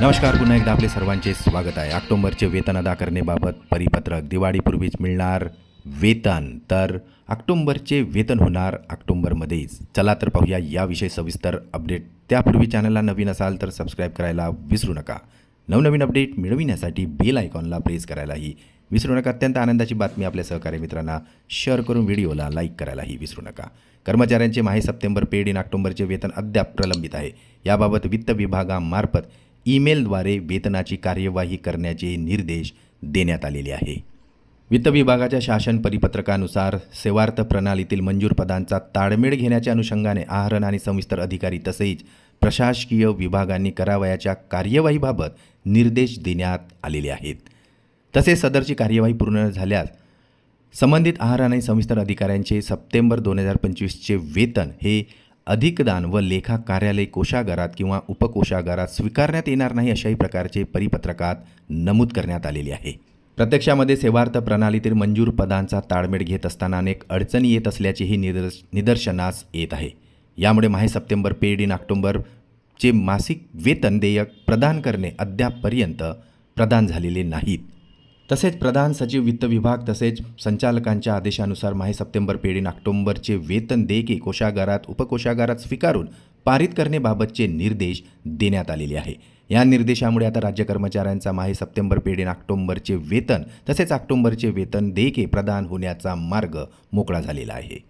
नमस्कार पुन्हा एकदा आपले सर्वांचे स्वागत आहे. ऑक्टोंबरचे वेतन अदा करण्याबाबत परिपत्रक दिवाळीपूर्वीच मिळणार वेतन. तर ऑक्टोंबरचे वेतन होणार ऑक्टोंबरमध्येच. चला तर पाहूया याविषयी सविस्तर अपडेट. त्यापूर्वी चॅनलला नवीन असाल तर सबस्क्राईब करायला विसरू नका. नवनवीन अपडेट मिळविण्यासाठी बेल आयकॉनला प्रेस करायलाही विसरू नका. अत्यंत आनंदाची बातमी आपल्या सहकारी मित्रांना शेअर करून व्हिडिओला लाईक करायलाही विसरू नका. कर्मचाऱ्यांचे माहे सप्टेंबर पेड इन ऑक्टोबरचे वेतन अद्याप प्रलंबित आहे. याबाबत वित्त विभागामार्फत ईमेलद्वारे वेतनाची कार्यवाही करण्याचे निर्देश देण्यात आलेले आहे. वित्त विभागाच्या शासन परिपत्रकानुसार सेवार्थ प्रणालीतील मंजूर पदांचा ताळमेळ घेण्याच्या अनुषंगाने आहरण आणि संविस्तर अधिकारी तसेच प्रशासकीय विभागांनी करावयाच्या कार्यवाहीबाबत निर्देश देण्यात आलेले आहेत. तसेच सदरची कार्यवाही पूर्ण झाल्यास संबंधित आहार आणि संविस्तर अधिकाऱ्यांचे सप्टेंबर दोन हजार पंचवीसचे वेतन हे अधिकदान व लेखा कार्यालय कोशागारात किंवा उपकोशागारात स्वीकारण्यात येणार नाही अशाही प्रकारचे परिपत्रकात नमूद करण्यात आलेले आहे. प्रत्यक्षामध्ये सेवार्थ प्रणालीतील मंजूर पदांचा ताळमेळ घेत असताना अनेक अडचणी येत असल्याचेही निदर्श निदर्शनास येत आहे. यामुळे माहे सप्टेंबर पेड इन ऑक्टोबरचे मासिक वेतन देयक प्रदान करणे अद्यापपर्यंत प्रदान झालेले नाहीत. तसेच प्रधान सचिव वित्त विभाग तसेच संचालकांच्या आदेशानुसार माहे सप्टेंबर पेढीन ऑक्टोंबरचे वेतन देयके कोशागारात उपकोशागारात स्वीकारून पारित करण्याबाबतचे निर्देश देण्यात आलेले आहे. या निर्देशामुळे आता राज्य कर्मचाऱ्यांचा माहे सप्टेंबर पेढीन ऑक्टोंबरचे वेतन तसेच ऑक्टोंबरचे वेतन देयके प्रदान होण्याचा मार्ग मोकळा झालेला आहे.